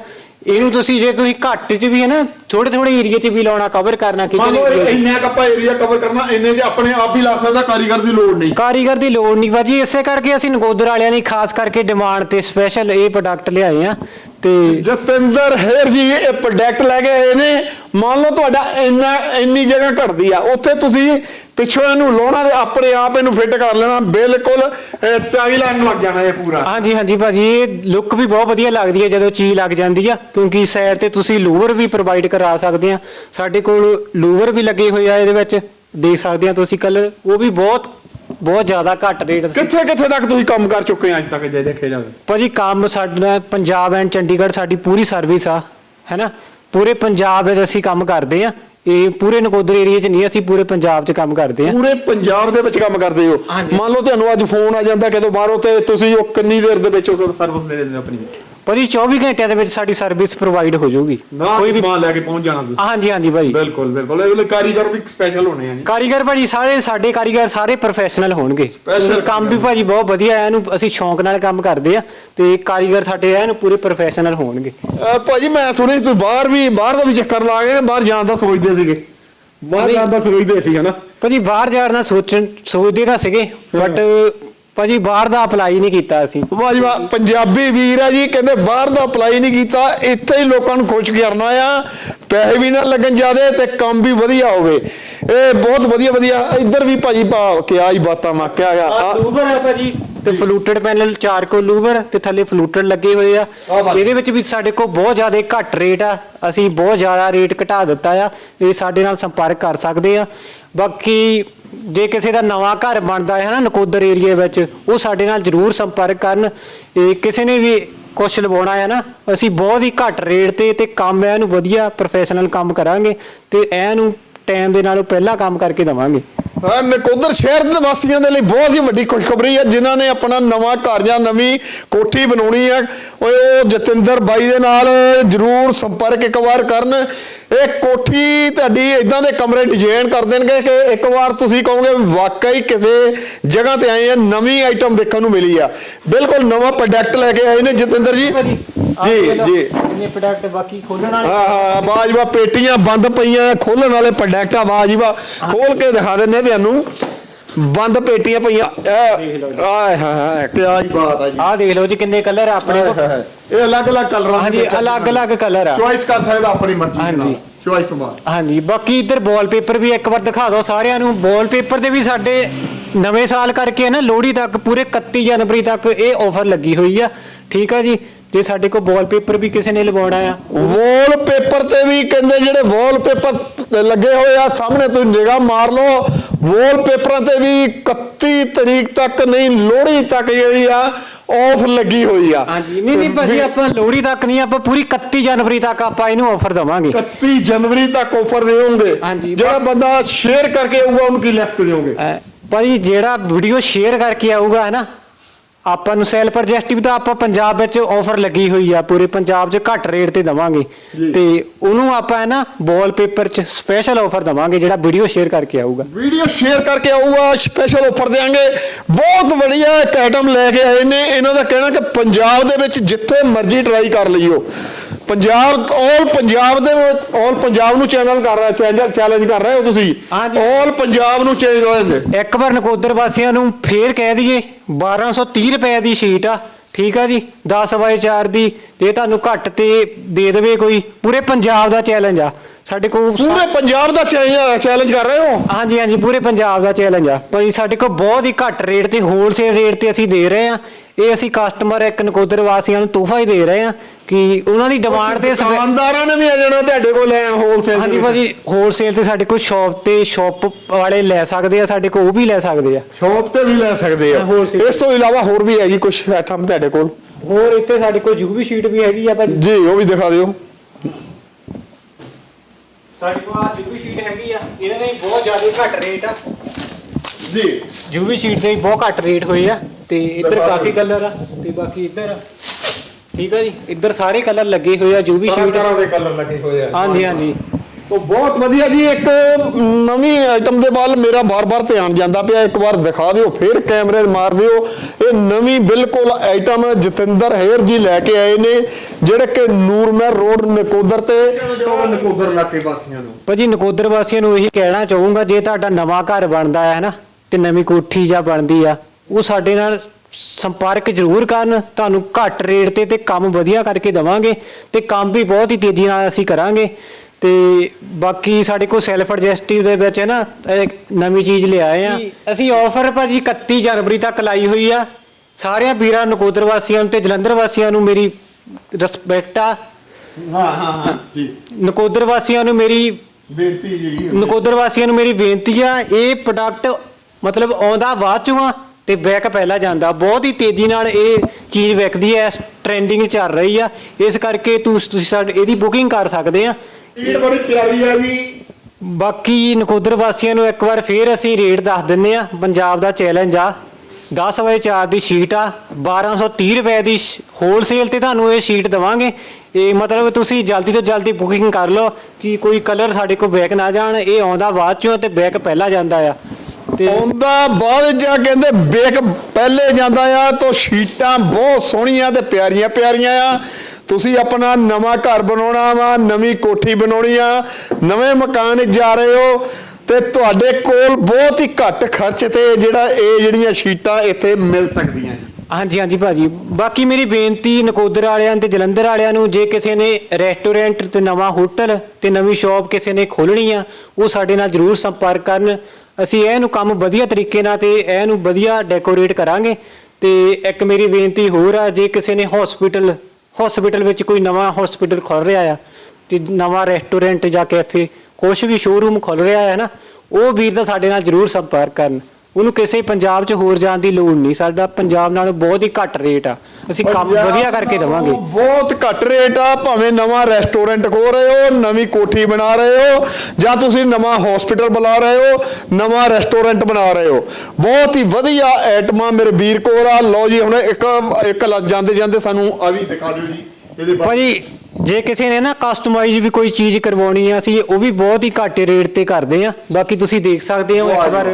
ਇਹਨੂੰ ਤੁਸੀਂ ਜੇ ਤੁਸੀਂ ਘੱਟ 'ਚ ਵੀ ਹੈ ਨਾ ਥੋੜੇ ਥੋੜੇ ਏਰੀਆ 'ਚ ਵੀ ਲਾਉਣਾ ਕਵਰ ਕਰਨਾ ਮੰਨ ਕਿਚਨ ਲਓ। ਇੰਨੇ ਕ ਆਪਾਂ ਏਰੀਆ ਕਵਰ ਕਰਨਾ ਇੰਨੇ 'ਚ ਆਪਣੇ ਆਪ ਹੀ ਲਾ ਸਕਦਾ ਕਾਰੀਗਰ ਦੀ ਲੋੜ ਨਹੀਂ। ਕਾਰੀਗਰ ਦੀ ਲੋੜ ਨਹੀਂ ਭਾਜੀ ਇਸੇ ਕਰਕੇ ਅਸੀਂ ਨਗੋਦਰ ਵਾਲਿਆਂ ਦੀ ਖਾਸ ਕਰਕੇ ਡਿਮਾਂਡ ਤੇ ਸਪੈਸ਼ਲ ਇਹ ਪ੍ਰੋਡਕਟ ਲਿਆਏ ਆ। ਤੇ ਜਤਿੰਦਰ ਹੇਰ ਜੀ ਇਹ ਪ੍ਰੋਡਕਟ ਲੈ ਕੇ ਆਏ ਨੇ। ਮੰਨ ਲਓ ਤੁਹਾਡਾ ਇੰਨਾ ਇੰਨੀ ਜਗ੍ਹਾ ਘਟਦੀ ਆ। ਉੱਥੇ ਤੁਸੀਂ ਪਿੱਛੋਂ ਇਹਨੂੰ ਲਾਉਣਾ ਤੇ ਆਪਣੇ ਆਪ ਇਹਨੂੰ ਫਿੱਟ ਕਰ ਲੈਣਾ। ਬਿਲਕੁਲ ਟਾਈ ਲਾਈਨ ਲੱਗ ਜਾਣਾ ਇਹ ਪੂਰਾ। ਹਾਂਜੀ ਹਾਂਜੀ ਭਾਜੀ ਇਹ ਲੁੱਕ ਵੀ ਬਹੁਤ ਵਧੀਆ ਲੱਗਦੀ ਹੈ ਜਦੋਂ ਚੀਜ਼ ਲੱਗ ਜਾਂਦੀ ਆ। ਕਿਉਂਕਿ ਸਾਈਡ ਤੇ ਤੁਸੀਂ ਲੂਵਰ ਵੀ ਪ੍ਰੋਵਾਈਡ ਕਰਾ ਸਕਦੇ ਆ। ਸਾਡੇ ਕੋਲ ਲੂਵਰ ਵੀ ਲੱਗੇ ਹੋਏ ਆ ਇਹਦੇ ਵਿੱਚ। ਦੇਖ ਸਕਦੇ ਆ ਤੁਸੀਂ ਕਲਰ ਉਹ ਵੀ ਬਹੁਤ ਬਹੁਤ ਜ਼ਿਆਦਾ ਘੱਟ ਰੇਟ ਕਿੱਥੇ ਕਿੱਥੇ ਤੱਕ ਤੁਸੀਂ ਕੰਮ ਕਰ ਚੁੱਕੇ ਆ ਅੱਜ ਤੱਕ ਜੇ ਦੇਖੇ ਜਾਵੇ? ਭਾਜੀ ਕੰਮ ਸਾਡਾ ਪੰਜਾਬ ਐਂਡ ਚੰਡੀਗੜ੍ਹ ਸਾਡੀ ਪੂਰੀ ਸਰਵਿਸ ਆ ਹੈਨਾ ਪੂਰੇ ਪੰਜਾਬ ਵਿੱਚ ਅਸੀਂ ਕੰਮ ਕਰਦੇ ਆ ਇਹ ਪੂਰੇ ਨਕੋਦਰ ਏਰੀਆ 'ਚ ਨਹੀਂ ਅਸੀਂ ਪੂਰੇ ਪੰਜਾਬ 'ਚ ਕੰਮ ਕਰਦੇ ਹਾਂ। ਪੂਰੇ ਪੰਜਾਬ ਦੇ ਵਿੱਚ ਕੰਮ ਕਰਦੇ ਹੋ। ਮੰਨ ਲਓ ਤੁਹਾਨੂੰ ਅੱਜ ਫੋਨ ਆ ਜਾਂਦਾ ਕਿਤੋਂ ਬਾਹਰੋਂ ਤੇ ਤੁਸੀਂ ਉਹ ਕਿੰਨੀ ਦੇਰ ਦੇ ਵਿੱਚ ਉਹ ਸਰਵਿਸ ਦੇ ਦਿੰਦੇ ਆਪਣੀ? ਪਰ ਇਹ 24 ਘੰਟਿਆਂ ਦੇ ਵਿੱਚ ਸਾਡੀ ਸਰਵਿਸ ਪ੍ਰੋਵਾਈਡ ਹੋ ਜਾਊਗੀ। ਕੋਈ ਵੀ ਸਮਾਨ ਲੈ ਕੇ ਪਹੁੰਚ ਜਾਣਾ ਤੁਸੀਂ। ਹਾਂਜੀ ਹਾਂਜੀ ਭਾਈ। ਬਿਲਕੁਲ ਬਿਲਕੁਲ। ਇਹਦੇ ਲਈ ਕਾਰੀਗਰ ਵੀ ਸਪੈਸ਼ਲ ਹੋਣੇ ਆ ਜੀ। ਕਾਰੀਗਰ ਭਾਜੀ ਸਾਰੇ ਸਾਡੇ ਕਾਰੀਗਰ ਸਾਰੇ ਪ੍ਰੋਫੈਸ਼ਨਲ ਹੋਣਗੇ। Special ਕੰਮ ਵੀ ਭਾਜੀ ਬਹੁਤ ਵਧੀਆ ਹੈ ਇਹਨੂੰ ਅਸੀਂ ਸ਼ੌਂਕ ਨਾਲ ਕੰਮ ਕਰਦੇ ਆ ਤੇ ਕਾਰੀਗਰ ਸਾਡੇ ਐਨ ਪੂਰੇ ਪ੍ਰੋਫੈਸ਼ਨਲ ਹੋਣਗੇ। ਅਹ ਭਾਜੀ ਮੈਂ ਸੁਣਿਆ ਸੀ ਤੁਸੀਂ ਬਾਹਰ ਵੀ ਬਾਹਰ ਦਾ ਵੀ ਚੱਕਰ ਲਾ ਗਏ ਬਾਹਰ ਜਾਣ ਦਾ ਸੋਚਦੇ ਸੀਗੇ। ਬਾਹਰ ਜਾਣ ਦਾ ਸੋਚਦੇ ਸੀ ਹਨਾ? ਭਾਜੀ ਬਾਹਰ ਜਾਣ ਦਾ ਸੋਚਣ ਸੋਚਦੇ ਤਾਂ ਸੀਗੇ ਬਟ ਭਾਜੀ ਬਾਹਰ ਦਾ ਅਪਲਾਈ ਨਹੀਂ ਕੀਤਾ ਅਸੀਂ। ਵਾਹ ਜੀ ਵਾਹ ਪੰਜਾਬੀ ਵੀਰ ਆ ਜੀ ਕਹਿੰਦੇ ਬਾਹਰ ਦਾ ਅਪਲਾਈ ਨਹੀਂ ਕੀਤਾ ਇੱਥੇ ਹੀ ਲੋਕਾਂ ਨੂੰ ਖੁਸ਼ ਕਰਨਾ ਆ। ਪੈਸੇ ਵੀ ਨਾ ਲੱਗਣ ਜਿਆਦੇ ਤੇ ਕੰਮ ਵੀ ਵਧੀਆ ਹੋਵੇ। ਇਹ ਬਹੁਤ ਵਧੀਆ ਵਧੀਆ ਇੱਧਰ ਵੀ ਭਾਜੀ ਭਾ ਕਿਆ ਹੀ ਬਾਤਾਂ ਮਾ ਕਿਆ ਆ। ਆ ਲੂਵਰ ਆ ਭਾਜੀ। ਤੇ ਫਲੂਟਡ ਪੈਨਲ ਚਾਰ ਕੋ ਲੂਵਰ ਤੇ ਥੱਲੇ ਫਲੂਟਡ ਲੱਗੇ ਹੋਏ ਆ। ਇਹਦੇ ਵਿੱਚ ਵੀ ਸਾਡੇ ਕੋਲ ਬਹੁਤ ਜ਼ਿਆਦਾ ਘੱਟ ਰੇਟ ਆ। ਅਸੀਂ ਬਹੁਤ ਜ਼ਿਆਦਾ ਰੇਟ ਘਟਾ ਦਿੱਤਾ ਆ। ਇਹ ਸਾਡੇ ਨਾਲ ਸੰਪਰਕ ਕਰ ਸਕਦੇ ਆ। ਬਾਕੀ ਜੇ ਕਿਸੇ ਦਾ ਨਵਾਂ ਘਰ ਬਣਦਾ ਹੈ ਨਾ ਨਕੋਦਰ ਏਰੀਆ ਵਿੱਚ ਉਹ ਸਾਡੇ ਨਾਲ ਜਰੂਰ ਸੰਪਰਕ ਕਰਨ। ਇਹ ਕਿਸੇ ਨੇ ਵੀ ਕੁਛ ਲਵਾਉਣਾ ਹੈ ਨਾ ਅਸੀਂ ਬਹੁਤ ਹੀ ਘੱਟ ਰੇਟ ਤੇ ਤੇ ਕੰਮ ਐਨੂੰ ਵਧੀਆ ਪ੍ਰੋਫੈਸ਼ਨਲ ਕੰਮ ਕਰਾਂਗੇ ਤੇ ਐਨੂੰ ਟਾਈਮ ਦੇ ਨਾਲੋਂ ਪਹਿਲਾਂ ਕੰਮ ਕਰਕੇ ਦਵਾਂਗੇ। ਹਾਂ, ਨਕੋਦਰ ਸ਼ਹਿਰ ਦੇ ਵਾਸੀਆਂ ਦੇ ਲਈ ਬਹੁਤ ਹੀ ਵੱਡੀ ਖੁਸ਼ਖਬਰੀ ਹੈ, ਜਿਨ੍ਹਾਂ ਨੇ ਆਪਣਾ ਨਵਾਂ ਘਰ ਜਾਂ ਨਵੀਂ ਕੋਠੀ ਬਣਾਉਣੀ ਹੈ। ਉਹ ਉਹ ਜਤਿੰਦਰ ਬਾਈ ਦੇ ਨਾਲ ਜਰੂਰ ਸੰਪਰਕ ਇੱਕ ਵਾਰ ਕਰਨ। ਇਹ ਕੋਠੀ ਤੁਹਾਡੀ ਇਦਾਂ ਦੇ ਕਮਰੇ ਡਿਜ਼ਾਈਨ ਕਰ ਦੇਣਗੇ ਕਿ ਇੱਕ ਵਾਰ ਤੁਸੀਂ ਕਹੋਗੇ, ਵਾਕਈ ਕਿਸੇ ਜਗ੍ਹਾ ਤੇ ਆਏ ਆ, ਨਵੀਂ ਆਈਟਮ ਦੇਖਣ ਨੂੰ ਮਿਲੀ ਆ। ਬਿਲਕੁਲ ਨਵਾਂ ਪ੍ਰੋਡਕਟ ਲੈ ਕੇ ਆਏ ਨੇ ਜਤਿੰਦਰ ਜੀ। ਜੀ ਜੀ। ਇਹਨੇ ਪ੍ਰੋਡਕਟ ਬਾਕੀ ਖੋਲਣ ਵਾਲੇ। ਹਾਂ ਹਾਂ ਬਾਜਵਾ ਪੇਟੀਆਂ ਬੰਦ ਪਈਆਂ ਖੋਲਣ ਵਾਲੇ ਪ੍ਰੋਡਕਟ ਆ ਬਾਜਵਾ ਖੋਲ ਕੇ ਦਿਖਾ ਦਿੰਨੇ ਤੁਹਾਨੂੰ। ਬੰਦ ਪੇਟੀਆਂ ਪਈਆਂ ਆਏ ਹਾਏ ਹਾਏ ਕੀ ਹੀ ਬਾਤ ਆ ਜੀ। ਆਹ ਦੇਖ ਲਓ ਜੀ ਕਿੰਨੇ ਕਲਰ ਆ ਆਪਣੇ ਕੋਲ। ਇਹ ਅਲੱਗ-ਅਲੱਗ ਕਲਰਾਂ ਹਾਂਜੀ ਅਲੱਗ-ਅਲੱਗ ਕਲਰ ਆ। ਚੁਆਇਸ ਕਰ ਸਕਦਾ ਆਪਣੀ ਮਰਜ਼ੀ ਦੇ ਨਾਲ ਹਾਂਜੀ। ਚੁਆਇਸ ਮਾਰ ਹਾਂਜੀ ਬਾਕੀ ਇੱਧਰ ਵਾਲਪੇਪਰ ਵੀ ਇੱਕ ਵਾਰ ਦਿਖਾ ਦਿਓ ਸਾਰਿਆਂ ਨੂੰ। ਵਾਲਪੇਪਰ ਦੇ ਵੀ ਸਾਡੇ ਨਵੇਂ ਸਾਲ ਕਰਕੇ ਨਾ ਲੋਹੜੀ ਤੱਕ ਪੂਰੇ 31 ਜਨਵਰੀ ਤੱਕ ਇਹ ਆਫਰ ਲੱਗੀ ਹੋਈ ਆ। ਠੀਕ ਆ ਜੀ? ਤੇ ਸਾਡੇ ਕੋਲ ਵਾਲਪੇਪਰ ਵੀ ਕਿਸੇ ਨੇ ਲਵਾਉਣਾ ਆ ਵਾਲ ਪੇਪਰ ਤੇ ਵੀ ਕਹਿੰਦੇ ਜਿਹੜੇ ਵਾਲ ਪੇਪਰ ਲੱਗੇ ਹੋਏ ਆ ਸਾਹਮਣੇ ਤੁਸੀਂ ਨਿਗਾਹ ਮਾਰ ਲਓ ਵਾਲ ਪੇਪਰਾਂ ਤੇ ਵੀ 31 ਤਰੀਕ ਤੱਕ ਨਹੀਂ ਲੋਹੜੀ ਤੱਕ ਜਿਹੜੀ ਆ ਆਫ ਲੱਗੀ ਹੋਈ ਆ। ਹਾਂਜੀ ਨਹੀਂ ਨਹੀਂ ਭਾਜੀ ਆਪਾਂ ਲੋਹੜੀ ਤੱਕ ਨਹੀਂ ਆਪਾਂ ਪੂਰੀ 31 ਜਨਵਰੀ ਤੱਕ ਆਪਾਂ ਇਹਨੂੰ ਆਫਰ ਦਵਾਂਗੇ। 31 ਜਨਵਰੀ ਤੱਕ ਆਫਰ ਦੇਵੋਗੇ। ਜਿਹੜਾ ਬੰਦਾ ਸ਼ੇਅਰ ਕਰਕੇ ਆਊਗਾ ਉਹਨੂੰ ਕੀ ਲੈਸ ਦੇਵੋਗੇ? ਭਾਜੀ ਜਿਹੜਾ ਵੀਡੀਓ ਸ਼ੇਅਰ ਕਰਕੇ ਆਊਗਾ ਹੈ ਨਾ ਆਪਾਂ ਨੂੰ ਸੈਲ ਪ੍ਰੋਜੈਕਟਿਵ ਤਾਂ ਆਪਾਂ ਪੰਜਾਬ ਵਿੱਚ ਆਫਰ ਲੱਗੀ ਹੋਈ ਆ ਪੂਰੇ ਪੰਜਾਬ 'ਚ ਘੱਟ ਰੇਟ ਤੇ ਦਵਾਂਗੇ। ਤੇ ਉਹਨੂੰ ਆਪਾਂ ਹੈ ਨਾ ਵਾਲਪੇਪਰ 'ਚ ਸਪੈਸ਼ਲ ਆਫਰ ਦਵਾਂਗੇ ਜਿਹੜਾ ਵੀਡੀਓ ਸ਼ੇਅਰ ਕਰਕੇ ਆਊਗਾ। ਵੀਡੀਓ ਸ਼ੇਅਰ ਕਰਕੇ ਆਊਗਾ ਸਪੈਸ਼ਲ ਆਫਰ ਦੇਾਂਗੇ ਬਹੁਤ ਵਧੀਆ ਇੱਕ ਆਈਟਮ ਲੈ ਕੇ ਆਏ ਨੇ। ਇਹਨਾਂ ਦਾ ਕਹਿਣਾ ਕਿ ਪੰਜਾਬ ਦੇ ਵਿੱਚ ਜਿੱਥੇ ਮਰਜ਼ੀ ਟਰਾਈ ਕਰ ਲਈਓ। ਪੰਜਾਬ ਆਲ ਪੰਜਾਬ ਦੇ ਆਲ ਪੰਜਾਬ ਨੂੰ ਚੈਨਲ ਕਰ ਰਿਹਾ ਚੈਲੰਜ ਕਰ ਰਹੇ ਹੋ ਤੁਸੀਂ। ਆਲ ਪੰਜਾਬ ਨੂੰ ਚੈਲੰਜ ਇੱਕ ਵਾਰ ਨਕੋਦਰ ਵਾਸੀਆਂ ਨੂੰ ਫੇਰ ਕਹਿ ਦਈਏ 1230 ਰੁਪਏ ਦੀ ਸ਼ੀਟ ਆ। ਠੀਕ ਆ ਜੀ? 10 ਬਾਈ 4 ਦੀ ਜੇ ਤੁਹਾਨੂੰ ਘੱਟ ਤੇ ਦੇ ਦੇਵੇ ਕੋਈ ਪੂਰੇ ਪੰਜਾਬ ਦਾ ਚੈਲੰਜ ਆ। ਸਾਡੇ ਕੋਲ ਪੂਰੇ ਪੰਜਾਬ ਦਾ ਚੈਲੰਜ ਕਰ ਰਹੇ ਹੋ? ਹਾਂਜੀ ਹਾਂਜੀ ਪੂਰੇ ਪੰਜਾਬ ਦਾ ਚੈਲੰਜ ਆ। ਭਾਈ ਸਾਡੇ ਕੋਲ ਬਹੁਤ ਹੀ ਘੱਟ ਰੇਟ ਤੇ ਹੋਲਸੇਲ ਰੇਟ ਤੇ ਅਸੀਂ ਦੇ ਰਹੇ ਆ ਇਹ ਅਸੀਂ ਕਸਟਮਰ ਇੱਕ ਨਕੋਦਰ ਵਾਸੀਆਂ ਨੂੰ ਤੋਹਫਾ ਹੀ ਦੇ ਰਹੇ ਆ ਕਿ ਉਹਨਾਂ ਦੀ ਡਿਮਾਂਡ ਤੇ ਦੁਕਾਨਦਾਰਾਂ ਨੇ ਵੀ ਆ ਜਾਣਾ ਤੁਹਾਡੇ ਕੋਲ ਲੈਣ ਹੋਲਸੇਲ ਹਾਂਜੀ ਭਾਜੀ ਹੋਲਸੇਲ ਤੇ ਸਾਡੇ ਕੋਲ ਸ਼ਾਪ ਤੇ ਸ਼ਾਪ ਵਾਲੇ ਲੈ ਸਕਦੇ ਆ ਸਾਡੇ ਕੋਲ ਉਹ ਵੀ ਲੈ ਸਕਦੇ ਆ। ਸ਼ਾਪ ਤੇ ਵੀ ਲੈ ਸਕਦੇ ਆ। ਇਸ ਤੋਂ ਇਲਾਵਾ ਹੋਰ ਵੀ ਹੈਗੀ ਕੁਝ ਆਈਟਮ ਤੁਹਾਡੇ ਕੋਲ? ਹੋਰ ਇੱਥੇ ਸਾਡੇ ਕੋਲ ਯੂਵੀ ਸ਼ੀਟ ਵੀ ਹੈਗੀ ਆ ਭਾਜੀ। ਜੀ ਉਹ ਵੀ ਦਿਖਾ ਦਿਓ। ਸਾਡੇ ਕੋਲ ਆ ਯੂਵੀ ਸ਼ੀਟ ਹੈਗੀ ਆ ਇਹਨਾਂ ਦੇ ਬਹੁਤ ਜ਼ਿਆਦਾ ਘੱਟ ਰੇਟ ਆ। ਜੀ। ਯੂਵੀ ਸ਼ੀਟ ਦੇ ਬਹੁਤ ਘੱਟ ਰੇਟ ਹੋਏ ਆ ਤੇ ਇੱਧਰ ਕਾਫੀ। ਕਲਰ ਆ ਤੇ ਬਾਕੀ ਇੱਧਰ। ਠੀਕ ਆ ਜੀ? ਇੱਧਰ ਸਾਰੇ ਕਲਰ ਲੱਗੇ ਹੋਏ ਆ ਤਰ੍ਹਾਂ ਸ਼ੀਟ ਤਰ੍ਹਾਂ ਦੇ ਕਲਰ ਲੱਗੇ ਹੋਏ ਆ। ਹਾਂਜੀ ਹਾਂਜੀ। ਤੋ ਬਹੁਤ ਵਧੀਆ ਜੀ ਇੱਕ ਨਵੀਂ ਆਈਟਮ ਦੇ ਵੱਲ ਮੇਰਾ ਬਾਰ-ਬਾਰ ਧਿਆਨ ਜਾਂਦਾ ਪਿਆ। ਇੱਕ ਵਾਰ ਦਿਖਾ ਦਿਓ ਫਿਰ ਕੈਮਰੇ ਮਾਰ ਦਿਓ। ਇਹ ਨਵੀਂ ਬਿਲਕੁਲ ਆਈਟਮ ਜਤਿੰਦਰ ਹੈਰ ਜੀ ਲੈ ਕੇ ਆਏ ਨੇ ਜਿਹੜੇ ਕਿ ਨੂਰਮਹਿਰ ਰੋਡ ਨਕੋਦਰ ਤੇ। ਨਕੋਦਰ ਇਲਾਕੇ ਵਾਸੀਆਂ ਨੂੰ। ਭਾਜੀ ਨਕੋਦਰ ਵਾਸੀਆਂ ਨੂੰ ਇਹੀ ਕਹਿਣਾ ਚਾਹੂੰਗਾ ਜੇ ਤੁਹਾਡਾ ਨਵਾਂ ਘਰ ਬਣਦਾ ਹੈ ਨਾ ਤੇ ਨਵੀਂ ਕੋਠੀ ਜਾਂ ਬਣਦੀ ਆ ਉਹ ਸਾਡੇ ਨਾਲ ਸੰਪਰਕ ਜ਼ਰੂਰ ਕਰਨ। ਤੁਹਾਨੂੰ ਘੱਟ ਰੇਟ ਤੇ ਤੇ ਕੰਮ ਵਧੀਆ ਕਰਕੇ ਦਵਾਂਗੇ ਤੇ ਕੰਮ ਵੀ ਬਹੁਤ ਹੀ ਤੇਜ਼ੀ ਨਾਲ ਅਸੀਂ ਕਰਾਂਗੇ। ਤੇ ਬਾਕੀ ਸਾਡੇ ਕੋਲ ਸੈਲਫ ਐਡਜਸਟਿਵ ਦੇ ਵਿੱਚ ਹੈ ਨਾ ਇੱਕ ਨਵੀਂ ਚੀਜ਼ ਲਿਆਏ ਆ। ਅਸੀਂ ਆਫਰ ਭਾਜੀ 31 ਜਨਵਰੀ ਤੱਕ ਲਾਈ ਹੋਈ ਆ। ਸਾਰਿਆਂ ਵੀਰਾਂ ਨਕੋਦਰ ਵਾਸੀਆਂ ਨੂੰ ਤੇ ਜਲੰਧਰ ਵਾਸੀਆਂ ਨੂੰ ਮੇਰੀ ਰਿਸਪੈਕਟ ਆ। ਹਾਂ ਹਾਂ ਹਾਂ ਜੀ। ਨਕੋਦਰ ਵਾਸੀਆਂ ਨੂੰ ਮੇਰੀ ਬੇਨਤੀ ਜੀ ਨਕੋਦਰ ਵਾਸੀਆਂ ਨੂੰ ਮੇਰੀ ਬੇਨਤੀ ਆ ਇਹ ਪ੍ਰੋਡਕਟ ਮਤਲਬ ਆਉਂਦਾ ਬਾਅਦ ਚੋਂ ਆ ਤੇ ਬੈਕ ਪਹਿਲਾਂ ਜਾਂਦਾ। ਬਹੁਤ ਹੀ ਤੇਜ਼ੀ ਨਾਲ ਇਹ ਚੀਜ਼ ਵਿਕਦੀ ਹੈ ਟ੍ਰੈਂਡਿੰਗ ਚੱਲ ਰਹੀ ਆ। ਇਸ ਕਰਕੇ ਤੁਸੀਂ ਸਾਡੇ ਇਹਦੀ ਬੁਕਿੰਗ ਕਰ ਸਕਦੇ ਆ। ਈਟ ਬੜੀ ਪਿਆਰੀ ਆ ਜੀ। ਬਾਕੀ ਨਕੋਦਰ ਵਾਸੀਆਂ ਨੂੰ ਇੱਕ ਵਾਰ ਫੇਰ ਅਸੀਂ ਰੇਟ ਦੱਸ ਦਿੰਨੇ ਆ ਪੰਜਾਬ ਦਾ ਚੈਲੰਜ ਆ। 10 ਵਜੇ 4 ਦੀ ਸ਼ੀਟ ਆ 1230 ਰੁਪਏ ਦੀ ਹੋਲਸੇਲ ਤੇ ਤੁਹਾਨੂੰ ਇਹ ਸ਼ੀਟ ਦਵਾਂਗੇ। ਇਹ ਮਤਲਬ ਤੁਸੀਂ ਜਲਦੀ ਤੋਂ ਜਲਦੀ ਬੁਕਿੰਗ ਕਰ ਲਓ ਕਿ ਕੋਈ ਕਲਰ ਸਾਡੇ ਕੋਲ ਬੈਕ ਨਾ ਜਾਣ, ਇਹ ਆਉਂਦਾ ਬਾਅਦ ਚੋਂ ਤੇ ਬੈਕ ਪਹਿਲਾਂ ਜਾਂਦਾ ਆ। ਤੇ ਆਉਂਦਾ ਬਾਅਦ ਜਾ ਕਹਿੰਦੇ ਬੇਕ ਪਹਿਲੇ ਜਾਂਦਾ ਆ, ਤਾਂ ਸ਼ੀਟਾਂ ਬਹੁਤ ਸੋਹਣੀਆਂ ਤੇ ਪਿਆਰੀਆਂ ਪਿਆਰੀਆਂ ਆ। ਤੁਸੀਂ ਆਪਣਾ ਨਵਾਂ ਘਰ ਬਣਾਉਣਾ ਵਾ, ਨਵੀਂ ਕੋਠੀ ਬਣਾਉਣੀ ਆ, ਨਵੇਂ ਮਕਾਨ 'ਚ ਜਾ ਰਹੇ ਹੋ। ਤੇ ਤੁਹਾਡੇ ਕੋਲ ਬਹੁਤ ਹੀ ਘੱਟ ਖਰਚ ਤੇ ਜਿਹੜਾ, ਇਹ ਜਿਹੜੀਆਂ ਸ਼ੀਟਾਂ ਇੱਥੇ ਮਿਲ ਸਕਦੀਆਂ ਜੀ। ਹਾਂਜੀ ਹਾਂਜੀ ਭਾਜੀ। ਬਾਕੀ ਮੇਰੀ ਬੇਨਤੀ ਨਕੋਦਰ ਵਾਲਿਆਂ ਤੇ ਜਲੰਧਰ ਵਾਲਿਆਂ ਨੂੰ, ਜੇ ਕਿਸੇ ਨੇ ਰੈਸਟੋਰੈਂਟ ਤੇ ਨਵਾਂ ਹੋਟਲ ਤੇ ਨਵੀਂ ਸ਼ਾਪ ਕਿਸੇ ਨੇ ਖੋਲਣੀ ਆ, ਉਹ ਸਾਡੇ ਨਾਲ ਜਰੂਰ ਸੰਪਰਕ ਕਰਨ। ਅਸੀਂ ਇਹਨੂੰ ਕੰਮ ਵਧੀਆ ਤਰੀਕੇ ਨਾਲ ਤੇ ਇਹਨੂੰ ਵਧੀਆ ਡੈਕੋਰੇਟ ਕਰਾਂਗੇ। ਤੇ ਇੱਕ ਮੇਰੀ ਬੇਨਤੀ ਹੋਰ ਆ, ਜੇ ਕਿਸੇ ਨੇ ਹਸਪੀਟਲ ਹਸਪੀਟਲ ਵਿੱਚ ਕੋਈ ਨਵਾਂ ਹਸਪੀਟਲ ਖੁੱਲ ਰਿਹਾ ਆ, ਤੇ ਨਵਾਂ ਰੈਸਟੋਰੈਂਟ ਜਾਂ ਕੈਫੇ ਕੁਛ ਵੀ ਸ਼ੋਰੂਮ ਖੁੱਲ ਰਿਹਾ ਹੈ ਨਾ ਉਹ ਵੀਰ ਤਾਂ ਸਾਡੇ ਨਾਲ ਜਰੂਰ ਸੰਪਰਕ ਕਰਨ। ਉਹਨੂੰ ਕਿਸੇ ਪੰਜਾਬ 'ਚ ਹੋਰ ਜਾਣ ਦੀ ਲੋੜ ਨਹੀਂ। ਸਾਡਾ ਪੰਜਾਬ ਨਾਲੋਂ ਬਹੁਤ ਹੀ ਘੱਟ ਰੇਟ ਆ। ਅਸੀਂ ਕੰਮ ਵਧੀਆ ਕਰਕੇ ਦੇਵਾਂਗੇ। ਬਹੁਤ ਘੱਟ ਰੇਟ ਆ ਭਾਵੇਂ ਨਵਾਂ ਰੈਸਟੋਰੈਂਟ ਖੋਲ ਰਹੇ ਹੋ ਨਵੀਂ ਕੋਠੀ ਬਣਾ ਰਹੇ ਹੋ ਜਾਂ ਤੁਸੀਂ ਨਵਾਂ ਹਸਪੀਟਲ ਬਣਾ ਰਹੇ ਹੋ ਨਵਾਂ ਰੈਸਟੋਰੈਂਟ ਬਣਾ ਰਹੇ ਹੋ। ਬਹੁਤ ਹੀ ਵਧੀਆ ਆਈਟਮਾਂ ਮੇਰੇ ਵੀਰ ਕੋਲ ਆ। ਲਓ ਜੀ ਹੁਣ ਇੱਕ ਇੱਕ ਜਾਂਦੇ ਜਾਂਦੇ ਸਾਨੂੰ ਆ ਵੀ ਦਿਖਾ ਦਿਓ ਜੀ। ਇਹਦੇ ਭਾਜੀ ਜੇ ਕਿਸੇ ਨੇ ਨਾ ਕਸਟਮਾਈਜ਼ ਵੀ ਕੋਈ ਚੀਜ਼ ਕਰਵਾਉਣੀ ਆ ਅਸੀਂ ਉਹ ਵੀ ਬਹੁਤ ਹੀ ਘੱਟ ਰੇਟ ਤੇ ਕਰਦੇ ਆ। ਬਾਕੀ ਤੁਸੀਂ ਦੇਖ ਸਕਦੇ ਹੋ ਇੱਕ ਵਾਰ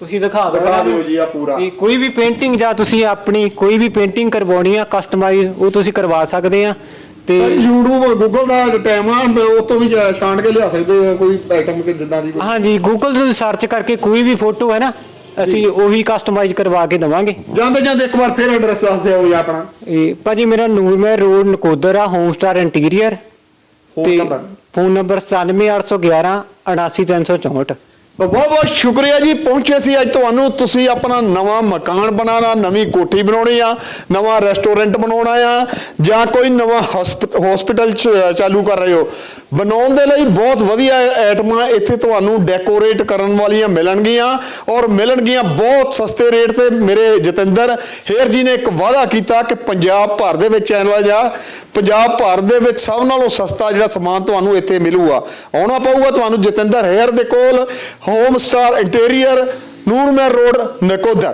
ਤੁਸੀਂ ਦਿਖਾ ਦਿਓ ਦਿਖਾ ਜੀ ਆਹ ਪੂਰਾ। ਵੀ ਕੋਈ ਵੀ ਪੇਂਟਿੰਗ ਜਾਂ ਤੁਸੀਂ ਆਪਣੀ ਕੋਈ ਵੀ ਪੇਂਟਿੰਗ ਕਰਵਾਉਣੀ ਆ ਕਸਟਮਾਈਜ਼ ਉਹ ਤੁਸੀਂ ਕਰਵਾ ਸਕਦੇ ਆ। ਤੇ YouTube Google ਦਾ ਟਾਈਮ ਆ ਉਹ ਤੋਂ ਵੀ ਛਾਂਟ ਕੇ ਲਿਆ ਸਕਦੇ ਹੋ ਕੋਈ ਆਈਟਮ ਕਿ ਜਿੱਦਾਂ ਦੀ ਹਾਂਜੀ ਗੂਗਲ ਤੋਂ ਸਰਚ ਕਰਕੇ ਕੋਈ ਵੀ ਫੋਟੋ ਹੈ ਨਾ ਅਸੀਂ ਉਹੀ ਕਸਟਮਾਈਜ਼ ਕਰਵਾ ਕੇ ਦਵਾਂਗੇ। ਜਾਂਦੇ ਜਾਂਦੇ ਇੱਕ ਵਾਰ ਫਿਰ ਐਡਰੈਸ ਦੱਸ ਦਿਓ ਜੀ ਆਪਣਾ। ਇਹ ਭਾਜੀ ਮੇਰਾ ਨੂਰਮਹਿਰ ਰੋਡ ਨਕੋਦਰ ਆ home star interior phone number phone number 97811 78364 ਬਹੁਤ ਬਹੁਤ ਸ਼ੁਕਰੀਆ ਜੀ, ਪਹੁੰਚੇ ਸੀ ਅੱਜ ਤੁਹਾਨੂੰ। ਤੁਸੀਂ ਆਪਣਾ ਨਵਾਂ ਮਕਾਨ ਬਣਾਉਣਾ, ਨਵੀਂ ਕੋਠੀ ਬਣਾਉਣੀ ਆ, ਨਵਾਂ ਰੈਸਟੋਰੈਂਟ ਬਣਾਉਣਾ ਆ, ਜਾਂ ਕੋਈ ਨਵਾਂ ਹਸਪੀਟਲ ਚਾਲੂ ਕਰ ਰਹੇ ਹੋ। ਬਣਾਉਣ ਦੇ ਲਈ ਬਹੁਤ ਵਧੀਆ ਐਟਮਾਂ ਇੱਥੇ ਤੁਹਾਨੂੰ ਡੈਕੋਰੇਟ ਕਰਨ ਵਾਲੀਆਂ ਮਿਲਣਗੀਆਂ, ਔਰ ਮਿਲਣਗੀਆਂ ਬਹੁਤ ਸਸਤੇ ਰੇਟ ਤੇ। ਮੇਰੇ ਜਤਿੰਦਰ ਹੇਰ ਜੀ ਨੇ ਇੱਕ ਵਾਅਦਾ ਕੀਤਾ ਕਿ ਪੰਜਾਬ ਭਰ ਦੇ ਵਿੱਚ ਚੈਨਲ ਜਾ ਪੰਜਾਬ ਭਰ ਦੇ ਵਿੱਚ ਸਭ ਨਾਲੋਂ ਸਸਤਾ ਜਿਹੜਾ ਸਮਾਨ ਤੁਹਾਨੂੰ ਇੱਥੇ ਮਿਲੂਗਾ। ਆਉਣਾ ਪਊਗਾ ਤੁਹਾਨੂੰ ਜਤਿੰਦਰ ਹੇਰ ਦੇ ਕੋਲ। Home star interior Nurmahal road Nakodar